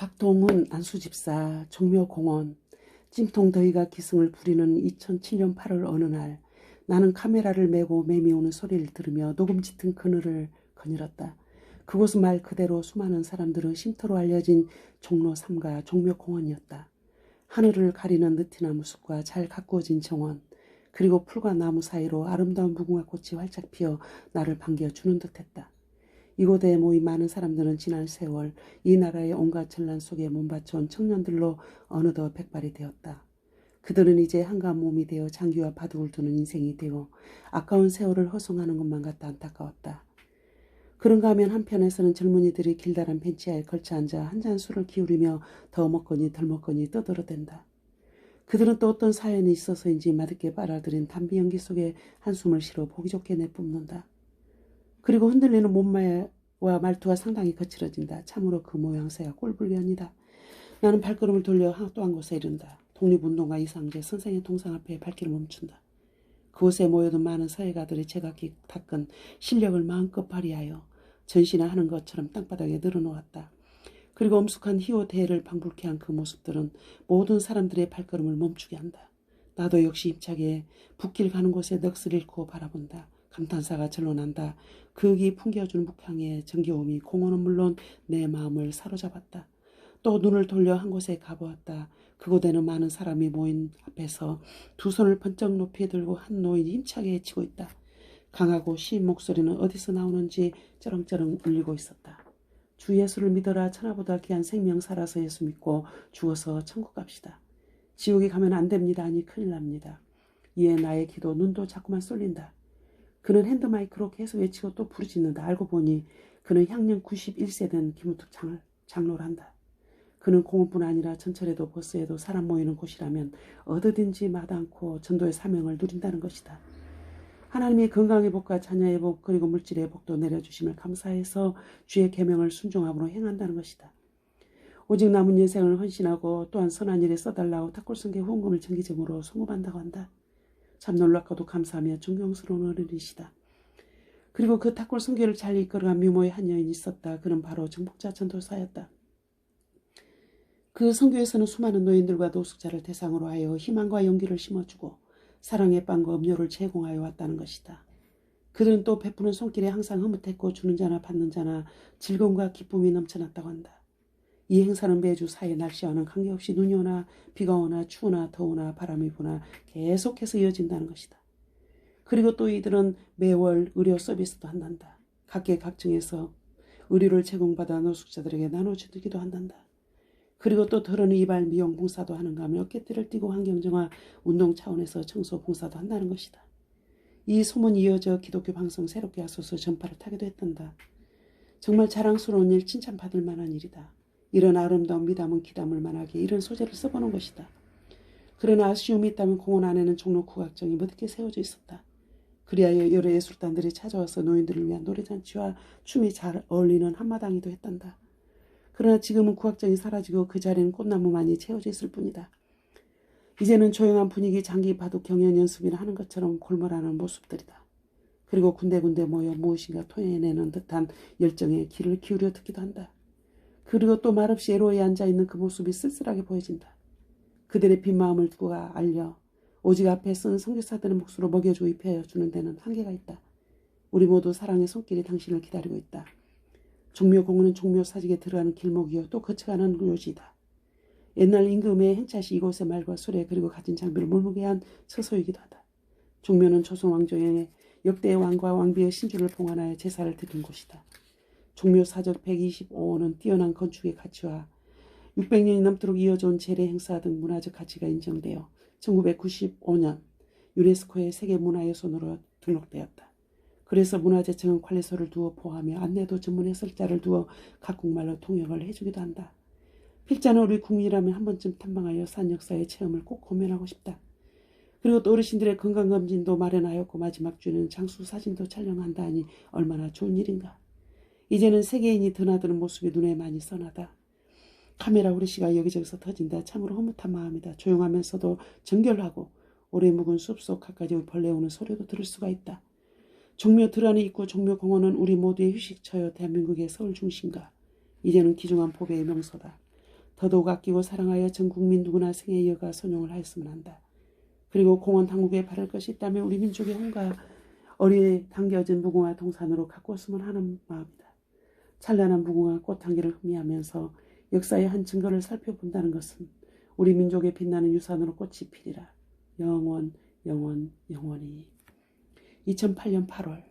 박동훈 안수집사 종묘공원 찜통 더위가 기승을 부리는 2007년 8월 어느 날 나는 카메라를 메고 매미 오는 소리를 들으며 녹음 짙은 그늘을 거닐었다. 그곳은 말 그대로 수많은 사람들의 쉼터로 알려진 종로 3가 종묘공원이었다. 하늘을 가리는 느티나무 숲과 잘 가꾸어진 정원 그리고 풀과 나무 사이로 아름다운 무궁화 꽃이 활짝 피어 나를 반겨주는 듯했다. 이곳에 모인 많은 사람들은 지난 세월 이 나라의 온갖 전란 속에 몸바쳐온 청년들로 어느덧 백발이 되었다. 그들은 이제 한가한 몸이 되어 장기와 바둑을 두는 인생이 되어 아까운 세월을 허송하는 것만 같아 안타까웠다. 그런가 하면 한편에서는 젊은이들이 길다란 벤치에 걸쳐 앉아 한 잔 술을 기울이며 더 먹거니 덜 먹거니 떠들어댄다. 그들은 또 어떤 사연이 있어서인지 맛있게 빨아들인 담비 연기 속에 한숨을 쉬어 보기 좋게 내뿜는다. 그리고 흔들리는 몸매 와 말투가 상당히 거칠어진다. 참으로 그 모양새가 꼴불견이다. 나는 발걸음을 돌려 또 한 곳에 이른다. 독립운동가 이상재 선생의 동상 앞에 발길을 멈춘다. 그곳에 모여든 많은 사회가들이 제각기 닦은 실력을 마음껏 발휘하여 전시나 하는 것처럼 땅바닥에 늘어놓았다. 그리고 엄숙한 희호 대해를 방불케 한 그 모습들은 모든 사람들의 발걸음을 멈추게 한다. 나도 역시 힘차게 붓길 가는 곳에 넋을 잃고 바라본다. 감탄사가 절로 난다. 그기 풍겨주는 묵향의 정겨움이 공원은 물론 내 마음을 사로잡았다. 또 눈을 돌려 한 곳에 가보았다. 그곳에는 많은 사람이 모인 앞에서 두 손을 번쩍 높이 들고 한 노인이 힘차게 치고 있다. 강하고 신 목소리는 어디서 나오는지 쩌렁쩌렁 울리고 있었다. 주 예수를 믿어라 천하보다 귀한 생명 살아서 예수 믿고 죽어서 천국 갑시다. 지옥에 가면 안 됩니다. 아니 큰일 납니다. 이에 나의 기도 눈도 자꾸만 쏠린다. 그는 핸드마이크로 계속 외치고 또 부르짖는다. 알고 보니 그는 향년 91세 된 김우특 장, 장로를 한다. 그는 공원뿐 아니라 전철에도 버스에도 사람 모이는 곳이라면 어디든지 마다않고 전도의 사명을 누린다는 것이다. 하나님이 건강의 복과 자녀의 복 그리고 물질의 복도 내려주심을 감사해서 주의 계명을 순종함으로 행한다는 것이다. 오직 남은 인생을 헌신하고 또한 선한 일에 써달라고 탁골성계 후원금을 정기적으로 송금한다고 한다. 참 놀랍고도 감사하며 존경스러운 어른이시다. 그리고 그 탁골 성교를 잘 이끌어간 미모의 한 여인이 있었다. 그는 바로 정복자 전도사였다. 그 성교에서는 수많은 노인들과 노숙자를 대상으로 하여 희망과 용기를 심어주고 사랑의 빵과 음료를 제공하여 왔다는 것이다. 그들은 또 베푸는 손길에 항상 흐뭇했고 주는 자나 받는 자나 즐거움과 기쁨이 넘쳐났다고 한다. 이 행사는 매주 사회 날씨와는 관계없이 눈이 오나 비가 오나 추우나 더우나 바람이 부나 계속해서 이어진다는 것이다. 그리고 또 이들은 매월 의료 서비스도 한단다. 각계각층에서 의료를 제공받아 노숙자들에게 나눠주기도 한단다. 그리고 또 더러는 이발 미용 봉사도 하는가 하며 어깨띠를 띠고 환경정화 운동 차원에서 청소 봉사도 한다는 것이다. 이 소문이 이어져 기독교 방송 새롭게 하소서 전파를 타기도 했단다. 정말 자랑스러운 일, 칭찬받을 만한 일이다. 이런 아름다운 미담은 기담을 만하게 이런 소재를 써보는 것이다. 그러나 아쉬움이 있다면 공원 안에는 종로 국악정이 멋있게 세워져 있었다. 그리하여 여러 예술단들이 찾아와서 노인들을 위한 노래잔치와 춤이 잘 어울리는 한마당이도 했단다. 그러나 지금은 국악정이 사라지고 그 자리는 꽃나무만이 채워져 있을 뿐이다. 이제는 조용한 분위기 장기 바둑 경연 연습이나 하는 것처럼 골몰하는 모습들이다. 그리고 군데군데 모여 무엇인가 토해내는 듯한 열정에 귀를 기울여 듣기도 한다. 그리고 또 말없이 애로에 앉아있는 그 모습이 쓸쓸하게 보여진다. 그들의 빈 마음을 두고 알려 오직 앞에 쓴 선교사들의 몫으로 먹여주고 입혀주는 데는 한계가 있다. 우리 모두 사랑의 손길이 당신을 기다리고 있다. 종묘공원은 종묘 사직에 들어가는 길목이요 또 거쳐가는 요지이다. 옛날 임금의 행차시 이곳의 말과 수레 그리고 가진 장비를 몰목에 한 처소이기도 하다. 종묘는 조선 왕조의 역대 왕과 왕비의 신주를 봉안하여 제사를 드린 곳이다. 종묘 사적 125호는 뛰어난 건축의 가치와 600년이 넘도록 이어져온 재래 행사 등 문화적 가치가 인정되어 1995년 유네스코의 세계문화유산으로 등록되었다. 그래서 문화재청은 관리소를 두어 보호하며 안내도 전문 해설자를 두어 각국말로 통역을 해주기도 한다. 필자는 우리 국민이라면 한 번쯤 탐방하여 산 역사의 체험을 꼭 고면하고 싶다. 그리고 또 어르신들의 건강검진도 마련하였고 마지막 주는 장수 사진도 촬영한다 하니 얼마나 좋은 일인가. 이제는 세계인이 드나드는 모습이 눈에 많이 써나다. 카메라 후레쉬가 여기저기서 터진다. 참으로 흐뭇한 마음이다. 조용하면서도 정결하고 오래 묵은 숲속 가까이 벌레 오는 소리도 들을 수가 있다. 종묘 들 안에 있고 종묘공원은 우리 모두의 휴식처여 대한민국의 서울 중심가. 이제는 귀중한 보배의 명소다. 더더욱 아끼고 사랑하여 전 국민 누구나 생에 이어가 선용을 하였으면 한다. 그리고 공원 당국에 바를 것이 있다면 우리 민족의 홍가 어리에 당겨진 무궁화 동산으로 가꾸었으면 하는 마음이다. 찬란한 무궁화 꽃 향기를 흐미하면서 역사의 한 증거를 살펴본다는 것은 우리 민족의 빛나는 유산으로 꽃이 피리라. 영원, 영원, 영원히. 2008년 8월